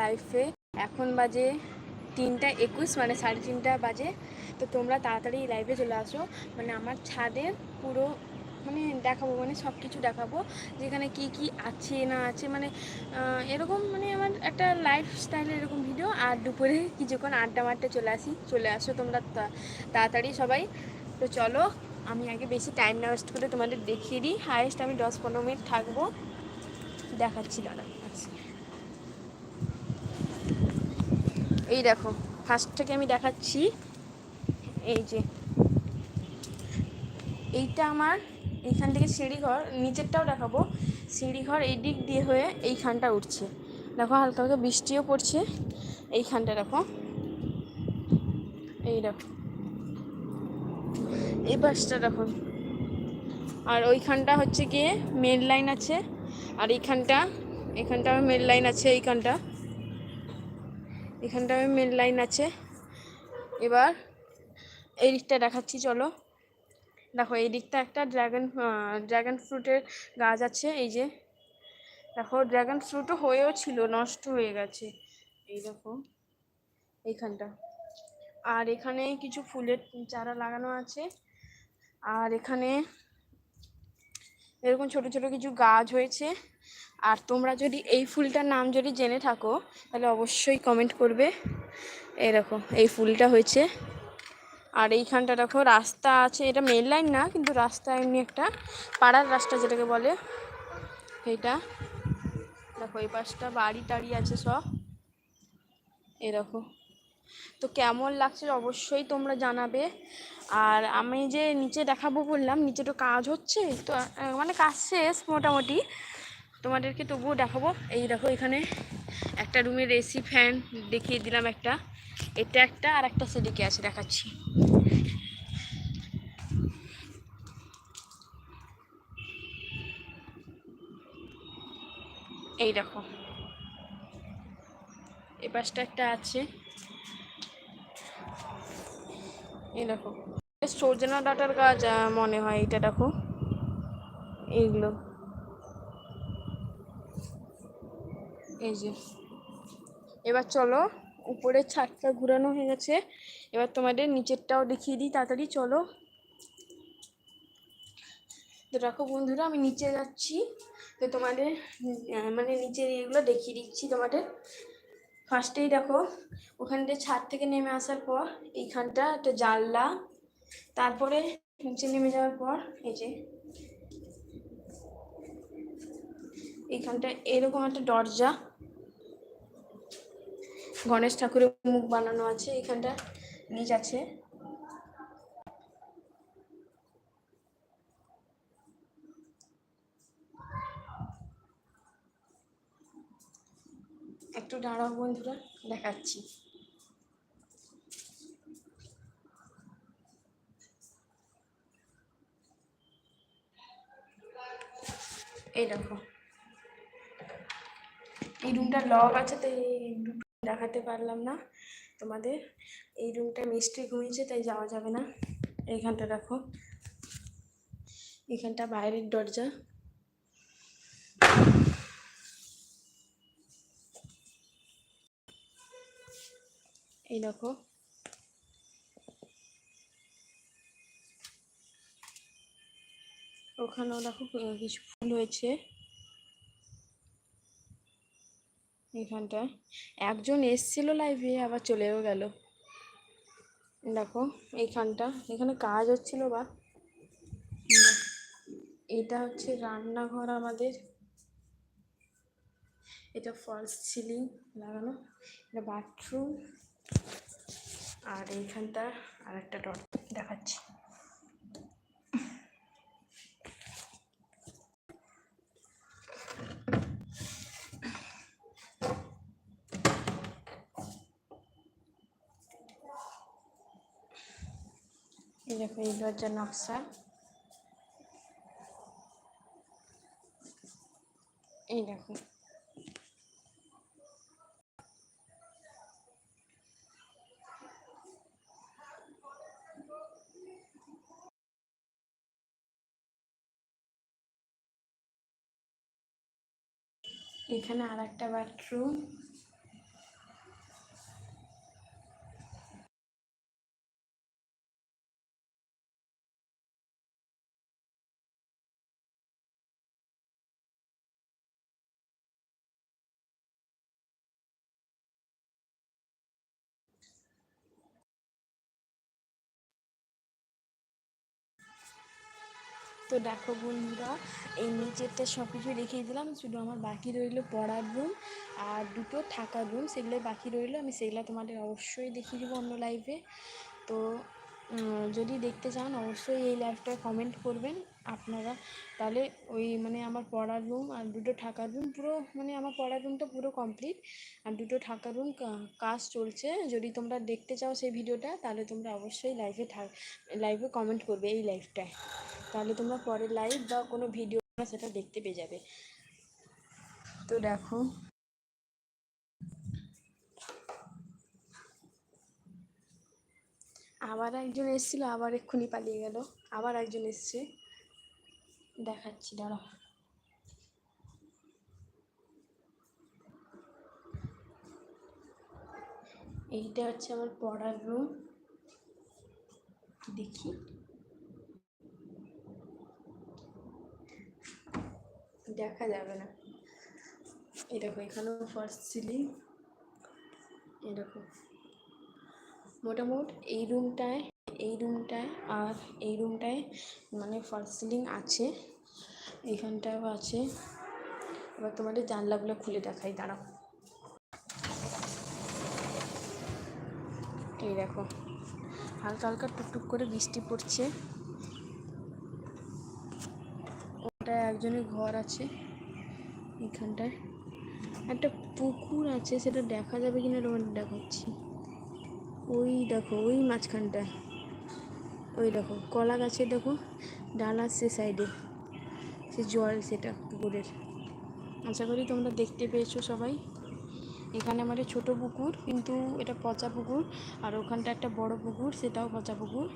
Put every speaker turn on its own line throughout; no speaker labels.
লাইফে এখন বাজে তিনটা একুশ মানে সাড়ে তিনটা বাজে। তো তোমরা তাড়াতাড়ি লাইভে চলে আসো। মানে আমার ছাদের পুরো মানে দেখাবো মানে সব কিছু দেখাবো। যেখানে কি কি আছে, না আছে মানে এরকম মানে আমার একটা লাইফ স্টাইলের এরকম ভিডিও আর দুপুরে কিছুক্ষণ আড্ডা মারতে চলে আসি, চলে আসো তোমরা তাড়াতাড়ি সবাই। তো চলো, আমি আগে বেশি টাইম না ওয়েস্ট করে তোমাদের দেখিয়ে দিই। হায়েস্ট আমি দশ পনেরো মিনিট থাকব। দেখাচ্ছি দাঁড়া আচ্ছা। এই দেখো ফার্স্ট থেকে আমি দেখাচ্ছি। এই যে, এইটা আমার এইখান থেকে সিঁড়িঘর, নিচেরটাও দেখাবো। সিঁড়িঘর এই দিক দিয়ে হয়ে এইখানটা উঠছে। দেখো, হালকা হালকা বৃষ্টিও পড়ছে। এইখানটা দেখো, এই দেখো। এই পাশটা দেখো। আর ওইখানটা হচ্ছে গিয়ে মেন লাইন আছে। আর এইখানটা, এখানটা মেন লাইন আছে, এইখানটা। এখানটা মেন লাইন আছে। এবার এই দিকটা দেখাচ্ছি, চলো। দেখো, এই দিকটা একটা ড্রাগন ড্রাগন ফ্রুটের গাছ আছে, এই যে। দেখো ড্রাগন ফ্রুটও হয়েও ছিল, নষ্ট হয়ে গেছে। এই দেখো, এইখানটা। আর এখানে কিছু ফুলের চারা লাগানো আছে। আর এখানে এরকম ছোট ছোট কিছু গাছ হয়েছে। আর তোমরা যদি এই ফুলটার নাম যদি জেনে থাকো, তাহলে অবশ্যই কমেন্ট করবে। দেখো, এই ফুলটা হয়েছে। আর এইখানটা দেখো, রাস্তা আছে, এটা মেন লাইন না, কিন্তু রাস্তা এমনি একটা পাড়ার রাস্তা যেটাকে বলে। এইটা। দেখো, এই পাশটা বাড়ি টাড়ি আছে সব। দেখো। তো কেমন লাগছে অবশ্যই তোমরা জানাবে। আর আমি যে নিচে দেখাবো বললাম, নিচে তো কাজ হচ্ছে, তো মানে কাজ শেষ মোটামুটি। তোমাদেরকে তবুও দেখাবো। এই দেখো এখানে একটা রুমের এসি, ফ্যান দেখিয়ে দিলাম একটা। এটা একটা আর একটা সেদিকে আছে, দেখাচ্ছি। এই দেখো। এ পাশটা একটা আছে। এই দেখো। সজনা ডাটার গাছ মনে হয় এটা দেখো। এইগুলো। এই যে। এবার চলো, উপরের ছাদটা ঘুরানো হয়ে গেছে। এবার তোমাদের নিচেরটাও দেখিয়ে দিই, তাড়াতাড়ি চলো। তো দেখো বন্ধুরা, আমি নিচে যাচ্ছি। তো তোমাদের মানে নিচের এগুলো দেখিয়ে দিচ্ছি তোমাদের। ফার্স্টেই দেখো, ওখান দিয়ে ছাদ থেকে নেমে আসার পর এইখানটা একটা জানলা, তারপরে নিচে নেমে যাওয়ার পর এই যে এইখানটা এরকম একটা দরজা, গণেশ ঠাকুরের মুখ বানানো আছে এখানটা নিচ আছে। একটু দাঁড়াও বন্ধুরা, দেখাচ্ছি। এই দেখো। এই রুমটা লক আছে তো তাই দেখাতে পারলাম না তোমাদের। এই রুমটা মিষ্টি ঘুমিয়েছে, তাই যাওয়া যাবে না। এইখানটা দেখো। এখানটা বাইরের দরজা। এই দেখো। ওখানেও দেখো কিছু ফুল হয়েছে। এখানটায়। একজন এসছিল লাইভে আবার চলেও গেল। দেখো, এইখানটা। এখানে কাজ হচ্ছিল বা? এটা হচ্ছে রান্নাঘর আমাদের। এটা ফলস সিলিং লাগানো। এটা বাথরুম আর এইখানটা আর একটা ডট দেখাচ্ছি। এই দেখো এই দরজার নকশা। এই দেখো। এখানে আর একটা বাথরুম তো দেখো বন্ধুরা, এই নিচেরটা সব কিছু দেখিয়ে দিলাম। শুধু আমার বাকি রইল পড়ার রুম আর দুটো থাকার রুম সেগুলোই বাকি রইল। আমি সেগুলো তোমাদের অবশ্যই দেখিয়ে দেবো অন্য লাইভে তো যদি দেখতে চান, অবশ্যই এই লাইভটায় কমেন্ট করবেন। আপনারা তাহলে ওই মানে আমার পড়ার রুম আর দুটো থাকার রুম পুরো মানে আমার পড়ার রুমটা পুরো কমপ্লিট আর দুটো থাকার রুম কাজ চলছে। যদি তোমরা দেখতে চাও সেই ভিডিওটা তাহলে তোমরা অবশ্যই লাইভে লাইভে কমেন্ট করবে এই লাইভটায় তাহলে তোমরা পরের লাইভ বা কোনো ভিডিও সেটা দেখতে পেয়ে যাবে। তো দেখো আবার একজন এসেছিল, আবার এক্ষুনি পালিয়ে গেল। আবার একজন এসছে। দেখাচ্ছি দাঁড়া এইটা হচ্ছে আমার পড়ার রুম দেখি। দেখা যাবে না। দেখো, এখানেও ফার্স্ট সিলিং এরকম মোটামুট এই রুমটায় এই রুমটায় আর এই রুমটায় মানে ফল সিলিং আছে এইখানটাও আছে। এবার তোমাদের জানলাগুলো খুলে দেখাই, দাঁড়াও। এই দেখো, হালকা হালকা টুকটুক করে বৃষ্টি পড়ছে। ওটা একজনের ঘর আছে এখানটায় একটা পুকুর আছে, সেটা দেখা যাবে কিনা তোমাদের দেখাচ্ছি। ওই দেখো, ওই মাঝখানটায় ওই দেখো, কলা গাছে দেখো, ডাল আসছে সাইডে সে জল, সেটা পুকুরের। আশা করি তোমরা দেখতে পেয়েছ সবাই। এখানে আমাদের ছোট পুকুর, কিন্তু এটা পচা পুকুর। আর ওখানটা একটা বড় পুকুর, সেটাও পচা পুকুর।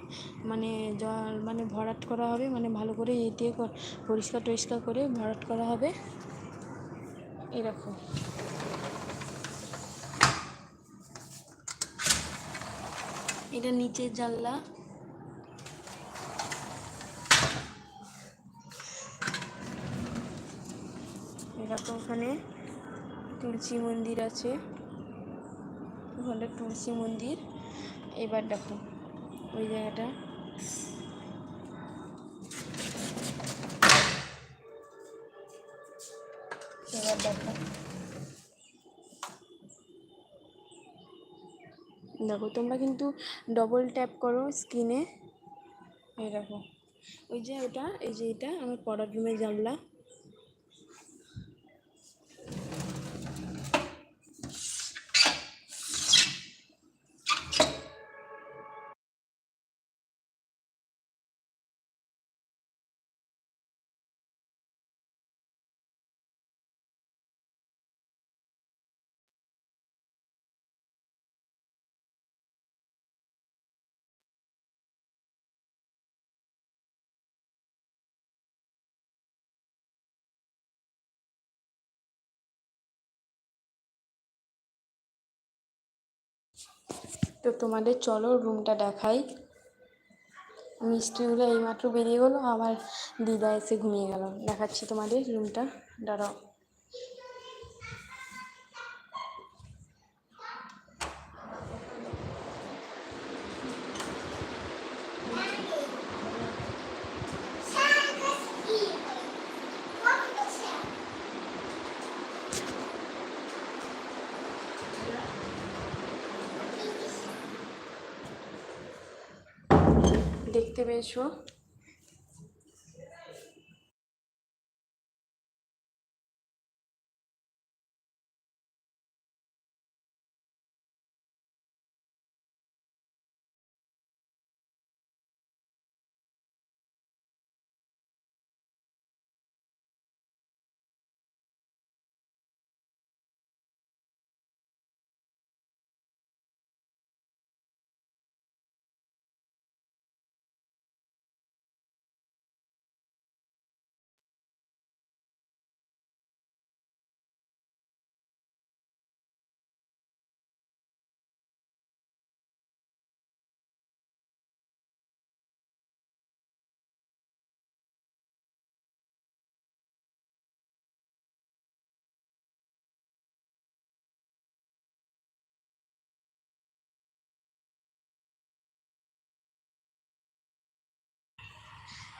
মানে জল মানে ভরাট করা হবে মানে ভালো করে এ দিয়ে পরিষ্কার টরিষ্কার করে ভরাট করা হবে। এরকম এটা নিচের জানলা। এরকম ওখানে তুলসী মন্দির আছে। ওখানে তুলসী মন্দির। এবার দেখো ওই জায়গাটা। এবার দেখো। দেখো, তোমরা কিন্তু ডবল ট্যাপ করো স্ক্রিনে এই দেখো, ওই যে ওটা, এই যে এটা, আমার পড়ার রুমের জানলা। তো তোমাদের চলো রুমটা দেখাই। মিষ্টিগুলো এইমাত্র বেরিয়ে গেলো আমার দিদা এসে ঘুমিয়ে গেল। দেখাচ্ছি তোমাদের রুমটা দাঁড়াও। দেখতে পেয়েছ?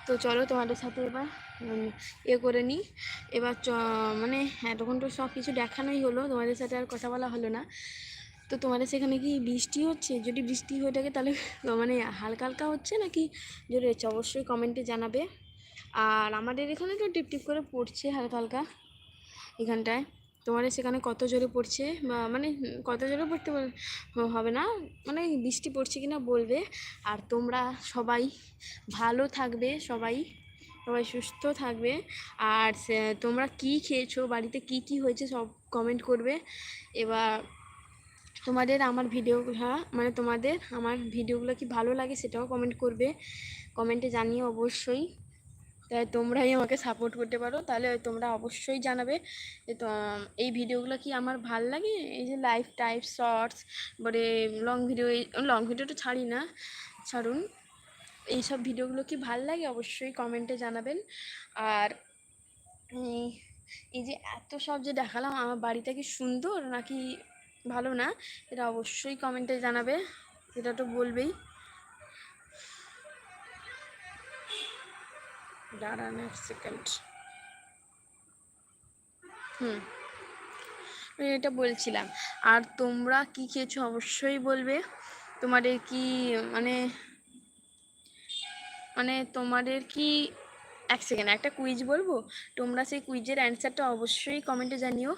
তো চলো তোমাদের সাথে এবার এ করে নিই। এবার মানে এতক্ষণ তো সব কিছু দেখানোই হলো, তোমাদের সাথে আর কথা বলা হলো না। তো তোমাদের সেখানে কি বৃষ্টি হচ্ছে? যদি বৃষ্টি হয়ে থাকে তাহলে মানে হালকা হালকা হচ্ছে নাকি? জোরে হচ্ছে অবশ্যই কমেন্টে জানাবে। আর আমাদের এখানে তো টিপ টিপ করে পড়ছে হালকা হালকা এখানটায়। তোমাদের সেখানে কত জোরে পড়ছে? বা মানে কত জোরে পড়তে হবে না? মানে বৃষ্টি পড়ছে কিনা বলবে। আর তোমরা সবাই ভালো থাকবে, সবাই সবাই সুস্থ থাকবে। আর তোমরা কি খেয়েছো? বাড়িতে কি কি হয়েছে? সব কমেন্ট করবে। এবার তোমাদের আমার ভিডিওগুলো মানে তোমাদের আমার ভিডিওগুলো কি ভালো লাগে সেটাও কমেন্ট করবে। কমেন্টে জানিয়ে অবশ্যই। তাই তোমরাই আমাকে সাপোর্ট করতে পারো। তাহলে তোমরা অবশ্যই জানাবে যে তো এই ভিডিওগুলো কি আমার ভালো লাগে? এই যে লাইফ টাইপ শর্টস পরে লং ভিডিও লং ভিডিও তো ছাড়ি না, ছাড়ুন। এইসব ভিডিওগুলো কি ভালো লাগে অবশ্যই কমেন্টে জানাবেন। আর এই- এই যে এত সব যে দেখালাম, আমার বাড়িটা কি সুন্দর নাকি ভালো না? এটা অবশ্যই কমেন্টে জানাবে, এটা তো বলবেই। দাঁড়ান এক সেকেন্ড হুম। এটা বলছিলাম। আর তোমরা কি খেয়েছো অবশ্যই বলবে। তোমাদের কি মানে মানে তোমাদের কি, এক সেকেন্ড একটা কুইজ বলব? তোমরা সেই কুইজের অ্যান্সারটা অবশ্যই কমেন্টে জানিও।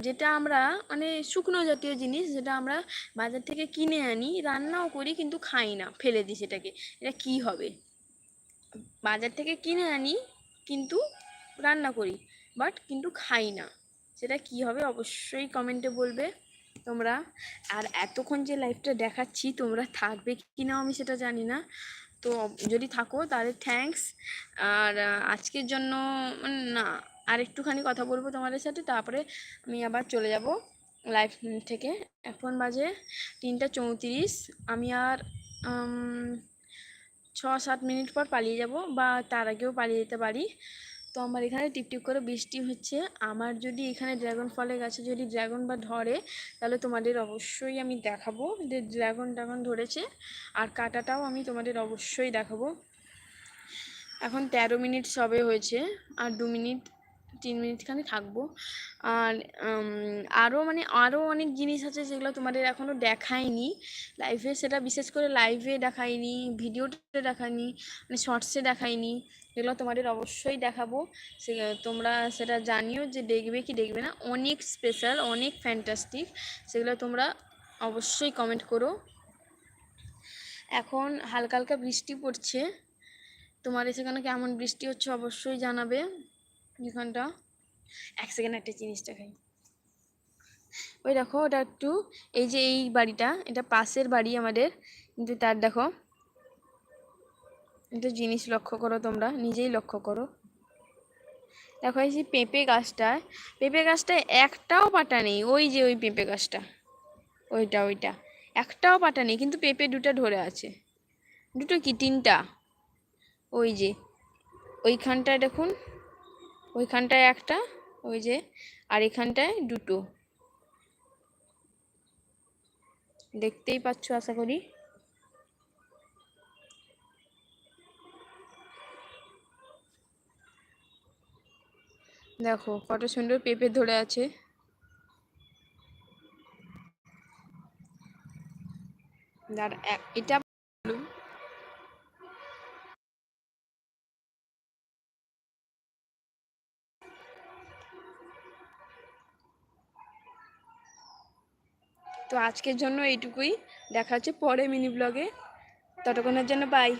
যেটা আমরা মানে শুকনো জাতীয় জিনিস যেটা আমরা বাজার থেকে কিনে আনি, রান্নাও করি কিন্তু খাই না, ফেলে দিই সেটাকে। এটা কি হবে? বাজার থেকে কিনে আনি, কিন্তু রান্না করি বাট কিন্তু খাই না। সেটা কি হবে অবশ্যই কমেন্টে বলবে তোমরা। আর এতক্ষণ যে লাইভটা দেখাচ্ছি, তোমরা থাকবে কি না আমি সেটা জানি না। তো যদি থাকো তাহলে থ্যাঙ্কস আর আজকের জন্য না আর একটুখানি কথা বলব তোমাদের সাথে, তারপরে আমি আবার চলে যাব লাইভ থেকে। এখন বাজে তিনটা চৌত্রিশ। আমি আর ছ সাত মিনিট পর পালিয়ে যাব বা তার আগেও পালিয়ে যেতে পারি। তো আমার এখানে টিপটিপ করে বৃষ্টি হচ্ছে। আমার যদি এখানে ড্রাগন ফলের গাছে যদি ড্রাগন বা ধরে, তাহলে তোমাদের অবশ্যই আমি দেখাবো যে ড্রাগন ড্রাগন ধরেছে। আর কাটাটাও আমি তোমাদের অবশ্যই দেখাবো। এখন তেরো মিনিট সবে হয়েছে, আর দু মিনিট তিন মিনিটখানি থাকব। আর আরও মানে আরও অনেক জিনিস আছে যেগুলো তোমাদের এখনও দেখায়নি লাইভে সেটা বিশেষ করে লাইভে দেখায়নি ভিডিওতে দেখায়নি মানে শর্টসে দেখায়নি এগুলো তোমাদের অবশ্যই দেখাবো। সে, তোমরা সেটা জানিও যে দেখবে কি দেখবে না। অনেক স্পেশাল অনেক ফ্যান্টাস্টিক সেগুলো তোমরা অবশ্যই কমেন্ট করো। এখন হালকা হালকা বৃষ্টি পড়ছে। তোমাদের সেখানে কেমন বৃষ্টি হচ্ছে অবশ্যই জানাবে। এখানটা এক সেকেন্ড একটা জিনিসটা খাই ওই দেখো ওটা একটু এই যে এই বাড়িটা এটা পাশের বাড়ি আমাদের কিন্তু তার দেখো এটা জিনিস লক্ষ্য করো তোমরা নিজেই লক্ষ্য করো। দেখো এই যে পেঁপে গাছটায় পেঁপে গাছটায় একটাও পাতা নেই ওই যে ওই পেঁপে গাছটা ওইটা ওইটা একটাও পাতা নেই কিন্তু পেঁপে দুটো ধরে আছে। দুটো কি তিনটা? ওই যে ওইখানটায় দেখুন ওইখানটায় একটা, ওই যে, আর এখানটায় দুটো। দেখতেই পাচ্ছ, আশা করি। দেখো, কত সুন্দর পেঁপে ধরে আছে। দাঁড়া এটা তো আজকের জন্য এইটুকুই। দেখা হচ্ছে পরে মিনি ব্লগে। ততক্ষণের জন্য বাই